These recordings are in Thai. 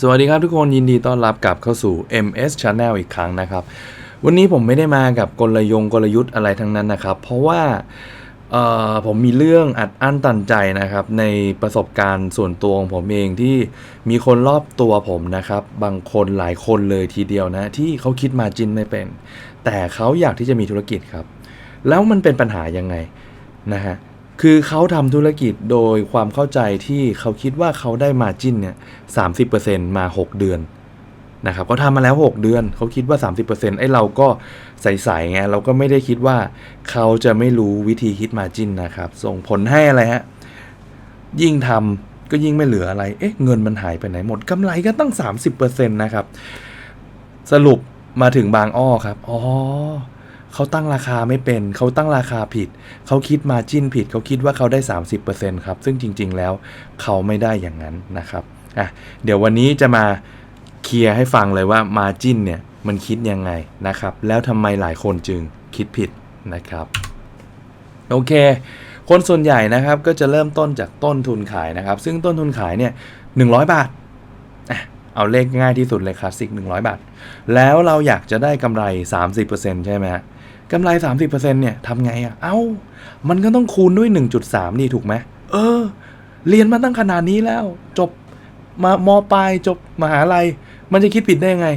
สวัสดีครับทุกคนยินดีต้อนรับกลับเข้าสู่ MS Channel อีกครั้งนะครับ วันนี้ผมไม่ได้มากับกลยงกลยุทธ์อะไรทั้งนั้นนะครับ เพราะว่าผมมีเรื่องอัดอั้นตันใจนะครับ ในประสบการณ์ส่วนตัวของผมเองที่มีคนรอบตัวผมนะครับ บางคนหลายคนเลยทีเดียวนะ ที่เขาคิดมาจินไม่เป็น แต่เขาอยากที่จะมีธุรกิจครับ แล้วมันเป็นปัญหายังไงนะฮะ คือเขาทำธุรกิจโดยความเข้าใจที่เขาคิดว่าเขาได้มาจิ้นเนี่ยสามมา 6 เดือนนะครับเขาทำมาแล้ว 6 เดือน เขาคิดว่า 30%ไอ้เราก็ใส่ๆไงเราก็ไม่ได้คิดว่าเขาจะไม่รู้วิธีคิดมาจิ้นนะครับ ส่งผลให้อะไรฮะ ยิ่งทำก็ยิ่งไม่เหลืออะไร เอ๊ะ เงินมันหายไปไหนหมดกำไรก็ตั้ง 30%นะครับ สรุปมาถึงบางอ้อครับ อ๋อ เขาตั้งราคาไม่เป็น เขาตั้งราคาผิด เขาคิดมาจิ้นผิด เขาคิดว่าเขาได้ 30%ครับ ซึ่งจริง ๆ แล้วเขาไม่ได้อย่างนั้นนะครับอะเดี๋ยววันนี้จะมาเคลียร์ให้ฟังเลยว่ามาจิ้นเนี่ยมันคิดยังไงนะครับ แล้วทำไมหลายคนจึงคิดผิดนะครับโอเค คนส่วนใหญ่นะครับก็จะเริ่มต้นจากต้นทุนขายนะครับ ซึ่งต้นทุนขายเนี่ย100 บาทอะเอาเลขง่ายที่สุดเลยคลาสสิก100 บาท แล้วเราอยากจะได้กำไร 30%ใช่ไหมฮะ กำไร 30%เนี่ยทำไงอะ่ะ เอ้า มันก็ต้องคูณด้วย 1.3 นี่ถูกไหม เออ เรียนมาตั้งขนาดนี้แล้ว จบมามปลายจบมหาลัย มันจะคิดผิดได้ยังไง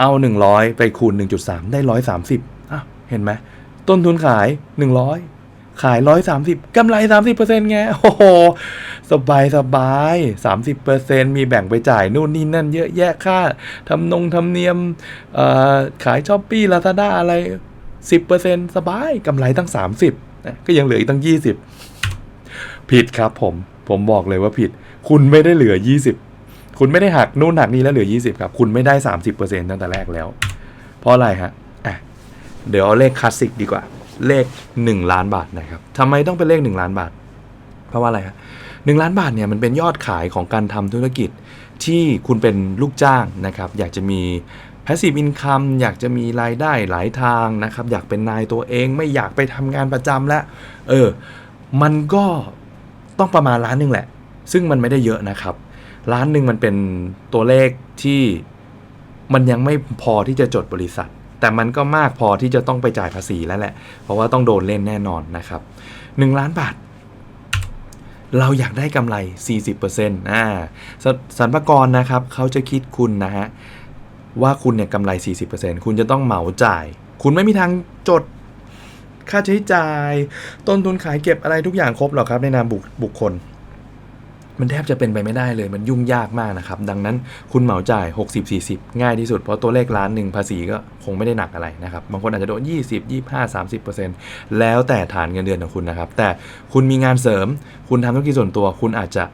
เอา 100 ไปคูณ 1.3 ได้ 130อะเห็นไหม ต้นทุนขาย 100 ขาย 130กำไร 30%ไง โอ้โห สบายสบาย 30%มีแบ่งไปจ่ายนู่นนี่นั่นเยอะแยะค่าทำนงทำเนียมขายช้อปปี้ลาซาด้าอะไร 10%สบายกำไรตั้ง 30นะก็ยังเหลืออีกตั้ง 20 ผิดครับผมผมบอกเลยว่าผิด คุณไม่ได้เหลือ 20 คุณไม่ได้หักนู่นหักนี่แล้วเหลือ 20 ครับ คุณไม่ได้ 30%ตั้งแต่แรกแล้ว เพราะอะไรฮะอะเดี๋ยวเอาเลขคลาสสิกดีกว่า เลข 1 ล้านบาทนะครับทำไมต้องเป็นเลข 1 ล้านบาท เพราะว่าอะไรฮะหนึ่งล้านบาทเนี่ยมันเป็นยอดขายของการทำธุรกิจที่คุณเป็นลูกจ้างนะครับ อยากจะมี passive income อยากจะมีรายได้หลายทางนะครับ อยากเป็นนายตัวเองไม่อยากไปทำงานประจำแล้ว เออ มันก็ต้องประมาณล้านหนึ่งแหละ ซึ่งมันไม่ได้เยอะนะครับ ล้านหนึ่งมันเป็นตัวเลขที่มันยังไม่พอที่จะจดบริษัท แต่มันก็มากพอที่จะต้องไปจ่ายภาษีแล้วแหละ เพราะว่าต้องโดนเล่นแน่นอนนะครับ 1 ล้านบาทเราอยากได้กำไร 40%อ่าสรรพากรนะครับ เขาจะคิดคุณนะฮะ ว่าคุณเนี่ยกำไร 40%คุณจะต้องเหมาจ่าย คุณไม่มีทางจดค่าใช้จ่าย ต้นทุนขายเก็บอะไรทุกอย่างครบหรอกครับในนามบุคบุคคล มันแทบจะเป็นไปไม่ได้เลย มันยุ่งยากมากนะครับ ดังนั้นคุณเหมาจ่าย 60-40 ง่ายที่สุด เพราะตัวเลขล้านหนึ่งภาษีก็คงไม่ได้หนักอะไรนะครับ บางคนอาจจะโดน 20 25 30%แล้วแต่ฐานเงินเดือนของคุณนะครับ แต่คุณมีงานเสริม คุณทำธุรกิจส่วนตัว คุณอาจจะ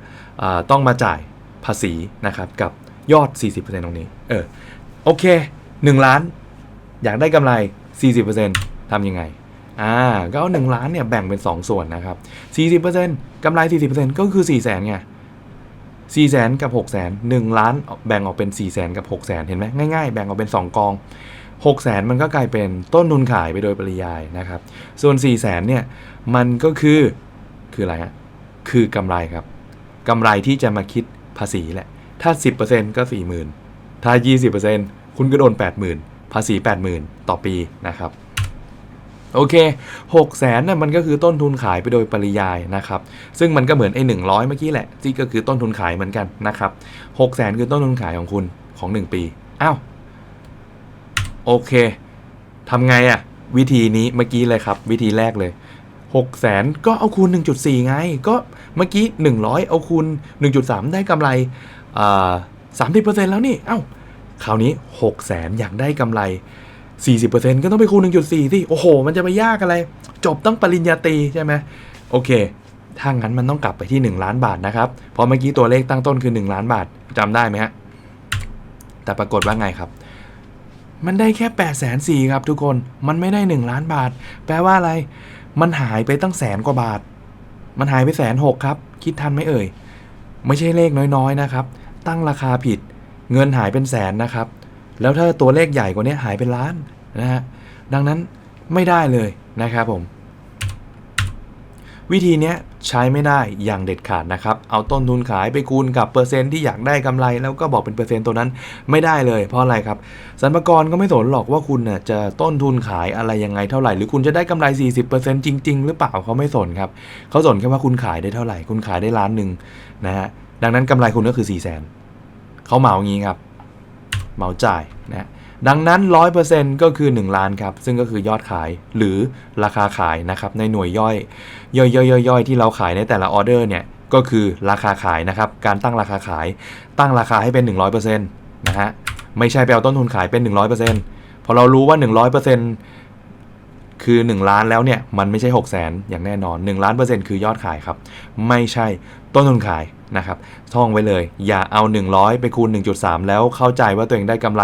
ต้องมาจ่ายภาษีนะครับกับยอด 40%ตรงนี้ เออ โอเค 1 ล้าน อยากได้กำไร 40%ทำยังไงอ่าก็เอา1ล้านเนี่ยแบ่งเป็น 2 ส่วนนะครับ 40%กำไร 40%ก็คือ 4 0 0 0 0 0ไง4 0 0 0 0กับ 6 0 0 0 0 1 ล้านแบ่งออกเป็น4 0 0 0 0 กับ 6 0 0 0 0 เห็นไหมง่ายๆ แบ่งออกเป็น 2 กอง 6 0 0 0 0 มันก็กลายเป็นต้นทุนขายไปโดยปริยายนะครับ ส่วน 4 0 0 0 0 0 เนี่ย มันก็คือ คืออะไรฮะ คือกำไรครับ กำไรที่จะมาคิดภาษีแหละ ถ้า 10%ก็ 40,000 ถ้า 20%คุณก็โดน 80,000 ภาษี 80,000 ต่อปีนะครับโอเค6 0แสนน่ะมันก็คือต้นทุนขายไปโดยปริยายนะครับ ซึ่งมันก็เหมือนไอ้หนึ่งร้อยเมื่อกี้แหละที่ก็คือต้นทุนขายเหมือนกันนะครับ6 0แสนคือต้นทุนขายของคุณของ 1 ปี อ้าว โอเคทำไงอะ่ะ วิธีนี้เมื่อกี้เลยครับ วิธีแรกเลย6 0แสนก็เอาคูณ 1.4 ไง ก็เมื่อกี้ 100 เอาคูณ 1.3 ได้กำไรอ่า 30%แล้วนี่ เอ้า คราวนี้6 0แสนอยากได้กำไร 40%ก็ต้องไปคูณ 1.4สิโอ้โห มันจะไปยากอะไร จบต้องปริญญาตรีใช่ไหมโอเค ถ้างั้นมันต้องกลับไปที่ 1 ล้านบาทนะครับ เพราะเมื่อกี้ตัวเลขตั้งต้นคือ 1 ล้านบาทจำได้ไหมฮะ แต่ปรากฏว่าไงครับมันได้แค่8 4 0 0 0ครับทุกคน มันไม่ได้ 1 ล้านบาท แปลว่าอะไร มันหายไปตั้งแสนกว่าบาท มันหายไปแสนหกครับ คิดทันไหมเอ่ย ไม่ใช่เลขน้อยๆนะครับ ตั้งราคาผิด เงินหายเป็นแสนนะครับ แล้วถ้าตัวเลขใหญ่กว่านี้หายเป็นล้านนะฮะดังนั้นไม่ได้เลยนะครับผม วิธีนี้ใช้ไม่ได้อย่างเด็ดขาดนะครับ เอาต้นทุนขายไปคูณกับเปอร์เซ็นต์ที่อยากได้กำไร แล้วก็บอกเป็นเปอร์เซ็นต์ตัวนั้นไม่ได้เลย เพราะอะไรครับสรรพากรก็ไม่สนหรอกว่าคุณน่ะจะต้นทุนขายอะไรยังไงเท่าไหร่ หรือคุณจะได้กำไร 40%จริง ๆ หรือเปล่าเขาไม่สนครับเขาสนแค่ว่าคุณขายได้เท่าไหร่ คุณขายได้ล้านหนึ่งนะฮะ ดังนั้นกำไรคุณก็คือ4 0 0 0 0 0เขาเหมาอย่างนี้ครับ เหมาจ่ายนะดังนั้น 100%ก็คือ 1 ล้านครับ ซึ่งก็คือยอดขายหรือราคาขายนะครับในหน่วยย่อย ย่อยๆย่อยๆที่เราขายในแต่ละออเดอร์เนี่ยก็คือราคาขายนะครับ การตั้งราคาขาย ตั้งราคาให้เป็น 100%นะฮะไม่ใช่ไปเอาต้นทุนขายเป็น 100%พอเรารู้ว่า 100% คือ 1 ล้านแล้วเนี่ยมันไม่ใช่ 6 0 0 0 0อย่างแน่นอน 1 ล้านเปอร์เซ็นต์คือยอดขายครับ ไม่ใช่ต้นทุนขายนะครับท่องไว้เลย อย่าเอา 100 ไปคูณ 1.3 แล้วเข้าใจว่าตัวเองได้กำไร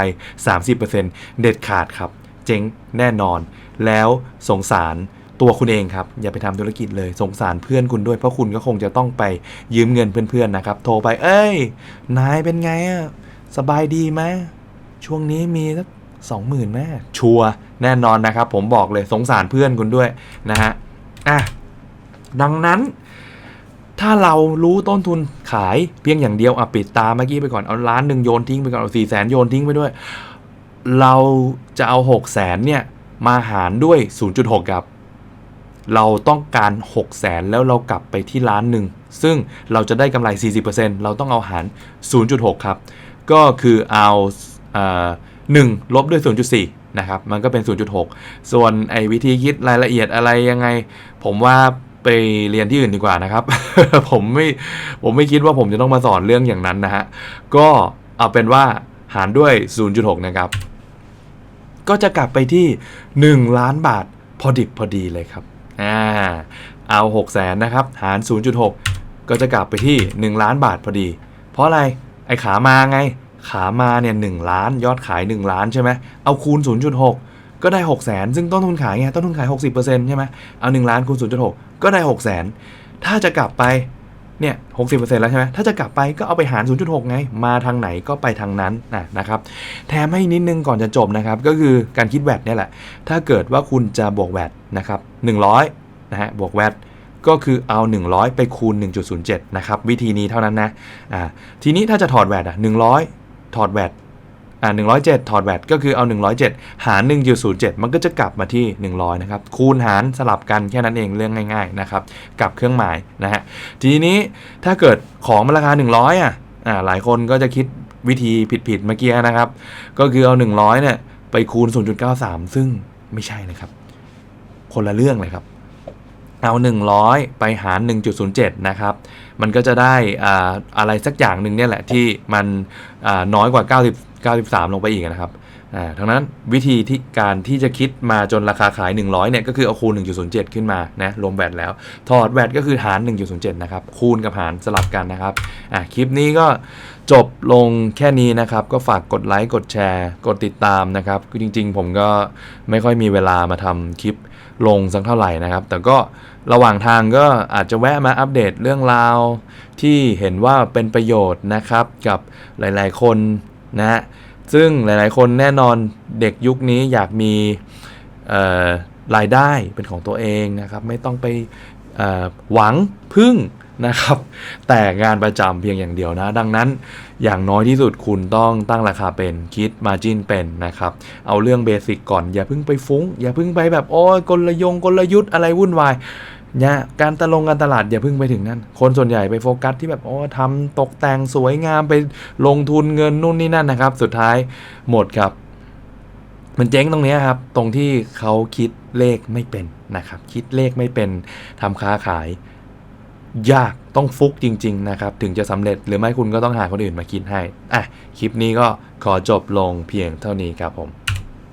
30%เด็ดขาดครับ เจ๊งแน่นอน แล้วสงสารตัวคุณเองครับ อย่าไปทำธุรกิจเลยสงสารเพื่อนคุณด้วยเพราะคุณก็คงจะต้องไปยืมเงินเพื่อนๆนะครับ โทรไปเอ้ย นายเป็นไงอะสบายดีไหมช่วงนี้มีสัก สองหมื่นไหมชัวแน่นอนนะครับผมบอกเลยสงสารเพื่อนคุณด้วยนะฮะอะดังนั้น ถ้าเรารู้ต้นทุนขายเพียงอย่างเดียวอะปิดตาเมื่อกี้ไปก่อนเอาล้านหนึ่งโยนทิ้งไปก่อนเอาสี่แสนโยนทิ้งไปด้วย เราจะเอา6 0แสนเนี่ยมาหารด้วย 0.6 ครับ เราต้องการ 6 0แสนแล้วเรากลับไปที่ล้านหนึ่ง ซึ่งเราจะได้กำไร 40%เราต้องเอาหาร 0.6 ครับ ก็คือเอาเอ่อ 1 ลบด้วย 0.4 นะครับ มันก็เป็น 0.6 ส่วนไอ้วิธีคิดรายละเอียดอะไรยังไง ผมว่าไปเรียนที่อื่นดีกว่านะครับ ผมไม่ผมไม่คิดว่าผมจะต้องมาสอนเรื่องอย่างนั้นนะฮะ ก็เอาเป็นว่าหารด้วย 0.6 นะครับ ก็จะกลับไปที่ 1 ล้านบาทพอดิบพอดีเลยครับ อ่า เอา6 0แสนนะครับ หาร 0.6 ก็จะกลับไปที่ 1 ล้านบาทพอดี เพราะอะไร ไอ้ขามาไง ขามาเนี่ย1ล้าน ยอดขาย 1 ล้านใช่ไหมเอาคูณ 0.6 ก็ได้ 6 0แสนซึ่งต้นทุนขายไงต้นทุนขาย 60%ใช่ไหมเอา1ล้านคูณ 0.6 ก็ได้ 6 0แสนถ้าจะกลับไปเนี่ย60%แล้วใช่ไหมถ้าจะกลับไปก็เอาไปหาร 0.6 ไง มาทางไหนก็ไปทางนั้นนะนะครับ แถมให้นิดนึงก่อนจะจบนะครับ ก็คือการคิดแวดเนี่ยแหละ ถ้าเกิดว่าคุณจะบวกแวดนะครับ100นะฮะ บวกแวดก็คือเอา 100 ไปคูณ 1.07 นะครับ วิธีนี้เท่านั้นนะ อ่า ทีนี้ถ้าจะถอดแวดอะ100 ถอดแวดอ่า107 ถอดแวดก็คือเอา 107 หาร1.07 มันก็จะกลับมาที่ 100 นะครับ คูณหารสลับกันแค่นั้นเองเรื่องง่ายๆนะครับ กับเครื่องหมายนะฮะ ทีนี้ถ้าเกิดของมันราคา 100 อะ อ่า หลายคนก็จะคิดวิธีผิดๆเมื่อกี้นะครับ ก็คือเอา 100 เนี่ย ไปคูณ 0.93 ซึ่งไม่ใช่เลยครับ คนละเรื่องเลยครับ เอา 100 ไปหาร 1.07 นะครับ มันก็จะได้ออะไรสักอย่างหนึ่งเนี่ยแหละที่มันอ่าน้อยกว่า 90 93 ลงไปอีกนะครับ อ่าทั้งนั้นวิธีที่การที่จะคิดมาจนราคาขาย 100เนี่ยก็คือเอาคูณ 1.07 ขึ้นมานะรวมแวดแล้ว ถอดแวดก็คือหาร 1.07 นะครับ คูณกับหารสลับกันนะครับอะคลิปนี้ก็จบลงแค่นี้นะครับ ก็ฝากกดไลค์กดแชร์ กดติดตามนะครับคือจริง ๆ ผมก็ไม่ค่อยมีเวลามาทำคลิปลงสักเท่าไหร่นะครับ แต่ก็ระหว่างทางก็อาจจะแวะมาอัปเดตเรื่องราว ที่เห็นว่าเป็นประโยชน์นะครับกับหลาย ๆ คนนะ ซึ่งหลายๆ คนแน่นอนเด็กยุคนี้อยากมีรายได้เป็นของตัวเองนะครับ ไม่ต้องไปหวังพึ่งนะครับ แต่งานประจำเพียงอย่างเดียวนะ ดังนั้นอย่างน้อยที่สุดคุณต้องตั้งราคาเป็นคิดมาจินเป็นนะครับ เอาเรื่องเบสิกก่อนอย่าเพิ่งไปฟุ้ง อย่าเพิ่งไปแบบ โอ้ยกลยงกลยุทธ์อะไรวุ่นวาย นี่ยการตะลงการตลาดอย่าเพิ่งไปถึงนั้นคนส่วนใหญ่ไปโฟกัสที่แบบโอ้ทำตกแต่งสวยงามไปลงทุนเงินนู่นนี่นั่นนะครับ สุดท้ายหมดครับ มันเจ๊งตรงนี้ครับ ตรงที่เขาคิดเลขไม่เป็นนะครับ คิดเลขไม่เป็นทำค้าขาย ยากต้องฟุกจริง ๆ นะครับ ถึงจะสำเร็จหรือไม่คุณก็ต้องหาคนอื่นมาคิดให้อะคลิปนี้ก็ขอจบลงเพียงเท่านี้ครับผม